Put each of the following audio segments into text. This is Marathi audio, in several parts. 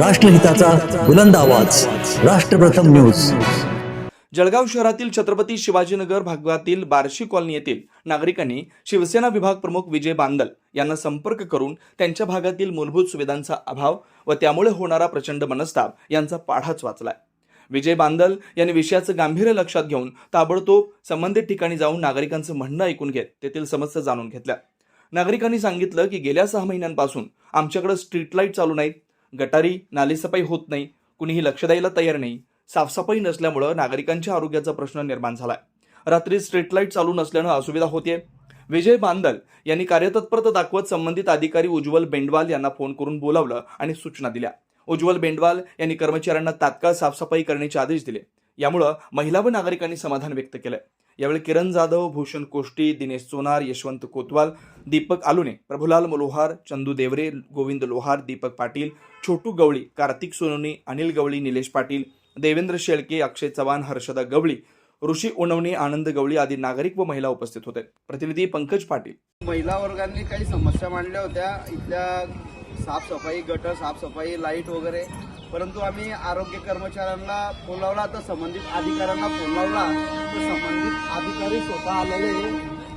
राष्ट्रहिताचा बुलंद आवाज. राष्ट्रप्रथम न्यूज. जळगाव शहरातील छत्रपती शिवाजीनगर भागातील बार्शी कॉलनी येथील नागरिकांनी शिवसेना विभाग प्रमुख विजय बांदल यांना संपर्क करून त्यांच्या भागातील मूलभूत सुविधांचा अभाव व त्यामुळे होणारा प्रचंड मनस्ताप यांचा पाढाच वाचलाय. विजय बांदल यांनी विषयाचं गांभीर्य लक्षात घेऊन ताबडतोब संबंधित ठिकाणी जाऊन नागरिकांचं म्हणणं ऐकून घेत तेथील समस्या जाणून घेतल्या. नागरिकांनी सांगितलं की गेल्या सहा महिन्यांपासून आमच्याकडे स्ट्रीट लाइट चालू नाहीत. गटारी नालीसफाई होत नाही कुणीही लक्ष द्यायला तयार नाही साफसफाई नसल्यामुळं नागरिकांच्या आरोग्याचा प्रश्न निर्माण झालाय. रात्री स्ट्रीट लाइट चालू नसल्यानं असुविधा होते विजय बांदल यांनी कार्यतत्परता दाखवत संबंधित अधिकारी उज्ज्वल बेंडवाल यांना फोन करून बोलावलं आणि सूचना दिल्या. उज्ज्वल बेंडवाल यांनी कर्मचाऱ्यांना तात्काळ साफसफाई करण्याचे आदेश दिले. यामुळं महिला व नागरिकांनी समाधान व्यक्त केलं यावेळी किरण जाधव भूषण कोष्टी दिनेश सोनार यशवंत कोतवाल दीपक आलुने प्रभुलाल लोहार चंदू देवरे गोविंद लोहार दीपक पाटील छोटू गवळी कार्तिक सोनवणे अनिल गवळी निलेश पाटील देवेंद्र शेळके अक्षय चव्हाण हर्षदा गवळी ऋषी उणवणे आनंद गवळी आदी नागरिक व महिला उपस्थित होते. प्रतिनिधी पंकज पाटील. महिला वर्गांनी काही समस्या मांडल्या होत्या. इथल्या साफसफाई गटर साफसफाई लाइट वगैरे परंतु आम्ही आरोग्य कर्मचाऱ्यांना फोन लावला तर संबंधित अधिकाऱ्यांना फोन लावला तर संबंधित अधिकारी स्वतः आलेले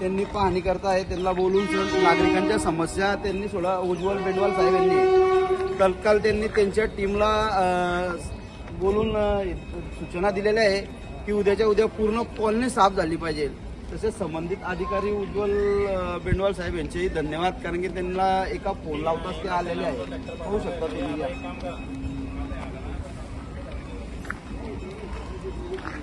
त्यांनी पाहणी करताय त्यांना बोलून नागरिकांच्या समस्या त्यांनी सोडा उज्ज्वल बेडवाल साहेब यांनी तत्काल त्यांनी त्यांच्या टीमला बोलून सूचना दिलेल्या आहे की उद्याच्या उद्या पूर्ण कॉलनी साफ झाली पाहिजे. तसेच संबंधित अधिकारी उज्ज्वल बेंडवाल साहेब यांचेही धन्यवाद कारण की त्यांना एका फोन लावताच ते आलेले आहे होऊ शकतात